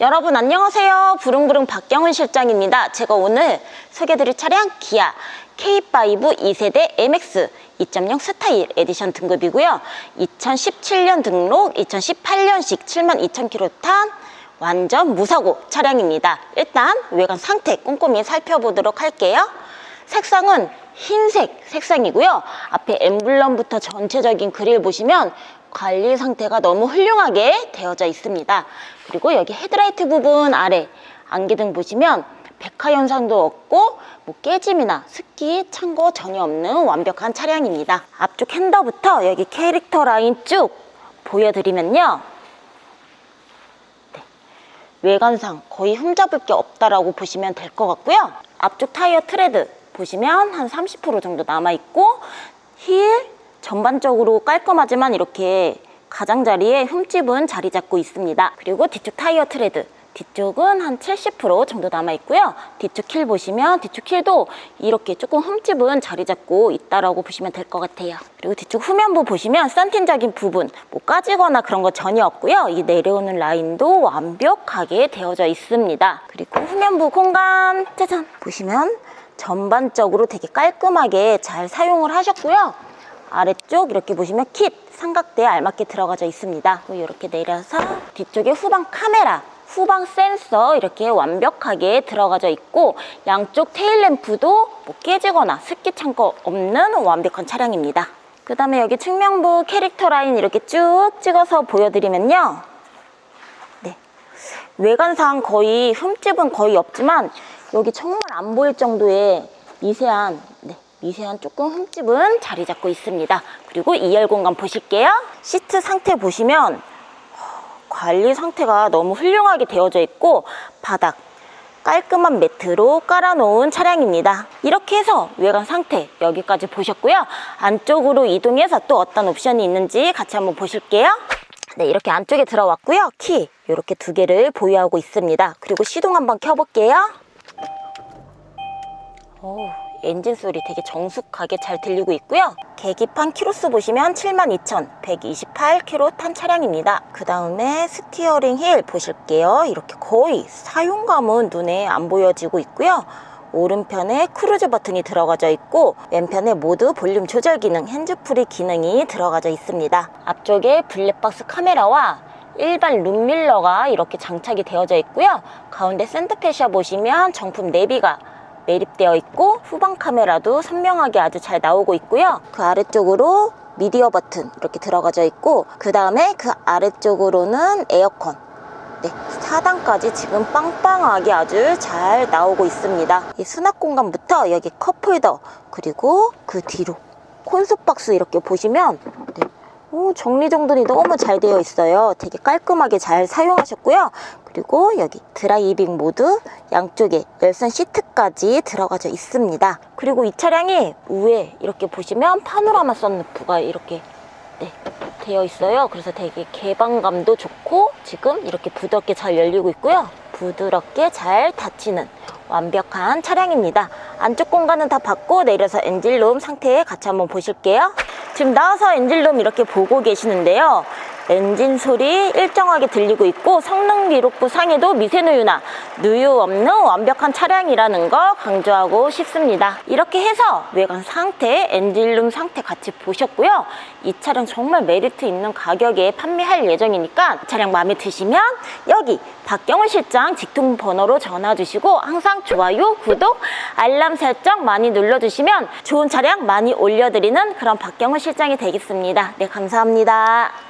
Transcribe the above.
여러분 안녕하세요. 부릉부릉 박경은 실장입니다. 제가 오늘 소개드릴 차량 기아 K5 2세대 MX 2.0 스타일 에디션 등급이고요. 2017년 등록, 2018년식 72,000km 탄 완전 무사고 차량입니다. 일단 외관 상태 꼼꼼히 살펴보도록 할게요. 색상은 흰색 색상이고요. 앞에 엠블럼부터 전체적인 그릴 보시면 관리 상태가 너무 훌륭하게 되어져 있습니다. 그리고 여기 헤드라이트 부분 아래 안개등 보시면 백화 현상도 없고 뭐 깨짐이나 습기 찬거 전혀 없는 완벽한 차량입니다. 앞쪽 핸더부터 여기 캐릭터 라인 쭉 보여드리면요. 네. 외관상 거의 흠잡을 게 없다라고 보시면 될 것 같고요. 앞쪽 타이어 트레드 보시면 한 30% 정도 남아있고 힐 전반적으로 깔끔하지만 이렇게 가장자리에 흠집은 자리 잡고 있습니다. 그리고 뒤쪽 타이어 트레드 뒤쪽은 한 70% 정도 남아있고요. 뒤쪽 힐 보시면 뒤쪽 힐도 이렇게 조금 흠집은 자리 잡고 있다라고 보시면 될 것 같아요. 그리고 뒤쪽 후면부 보시면 썬틴적인 부분 뭐 까지거나 그런 거 전혀 없고요. 이 내려오는 라인도 완벽하게 되어져 있습니다. 그리고 후면부 공간 짜잔 보시면 전반적으로 되게 깔끔하게 잘 사용을 하셨고요. 아래쪽 이렇게 보시면 킷 삼각대에 알맞게 들어가져 있습니다. 이렇게 내려서 뒤쪽에 후방 카메라 후방 센서 이렇게 완벽하게 들어가져 있고 양쪽 테일램프도 뭐 깨지거나 습기 찬 거 없는 완벽한 차량입니다. 그 다음에 여기 측면부 캐릭터 라인 이렇게 쭉 찍어서 보여드리면요. 네. 외관상 거의 흠집은 거의 없지만 여기 정말 안 보일 정도의 미세한 네, 미세한 조금 흠집은 자리 잡고 있습니다. 그리고 2열 공간 보실게요. 시트 상태 보시면 관리 상태가 너무 훌륭하게 되어져 있고 바닥 깔끔한 매트로 깔아놓은 차량입니다. 이렇게 해서 외관 상태 여기까지 보셨고요. 안쪽으로 이동해서 또 어떤 옵션이 있는지 같이 한번 보실게요. 네, 이렇게 안쪽에 들어왔고요. 키 이렇게 두 개를 보유하고 있습니다. 그리고 시동 한번 켜볼게요. 오, 엔진 소리 되게 정숙하게 잘 들리고 있고요. 계기판 키로수 보시면 72,128km 탄 차량입니다. 그 다음에 스티어링 힐 보실게요. 이렇게 거의 사용감은 눈에 안 보여지고 있고요. 오른편에 크루즈 버튼이 들어가져 있고 왼편에 모두 볼륨 조절 기능, 핸즈프리 기능이 들어가져 있습니다. 앞쪽에 블랙박스 카메라와 일반 룸밀러가 이렇게 장착이 되어져 있고요. 가운데 센터페시아 보시면 정품 내비가 매립되어 있고 후방 카메라도 선명하게 아주 잘 나오고 있고요. 그 아래쪽으로 미디어 버튼 이렇게 들어가져 있고 그 다음에 그 아래쪽으로는 에어컨 네, 4단까지 지금 빵빵하게 아주 잘 나오고 있습니다. 이 수납 공간부터 여기 컵홀더 그리고 그 뒤로 콘솔 박스 이렇게 보시면 네, 오, 정리정돈이 너무 잘 되어 있어요. 되게 깔끔하게 잘 사용하셨고요. 그리고 여기 드라이빙 모드 양쪽에 열선 시트까지 들어가져 있습니다. 그리고 이 차량이 위에 이렇게 보시면 파노라마 썬루프가 이렇게 네, 되어 있어요. 그래서 되게 개방감도 좋고 지금 이렇게 부드럽게 잘 열리고 있고요. 부드럽게 잘 닫히는 완벽한 차량입니다. 안쪽 공간은 다 받고 내려서 엔진룸 상태 같이 한번 보실게요. 지금 나와서 엔진룸 이렇게 보고 계시는데요. 엔진 소리 일정하게 들리고 있고 성능 기록부 상에도 미세누유나 누유 없는 완벽한 차량이라는 거 강조하고 싶습니다. 이렇게 해서 외관 상태, 엔진룸 상태 같이 보셨고요. 이 차량 정말 메리트 있는 가격에 판매할 예정이니까 차량 마음에 드시면 여기 박경훈 실장 직통 번호로 전화 주시고 항상 좋아요, 구독, 알람 설정 많이 눌러주시면 좋은 차량 많이 올려드리는 그런 박경훈 실장이 되겠습니다. 네, 감사합니다.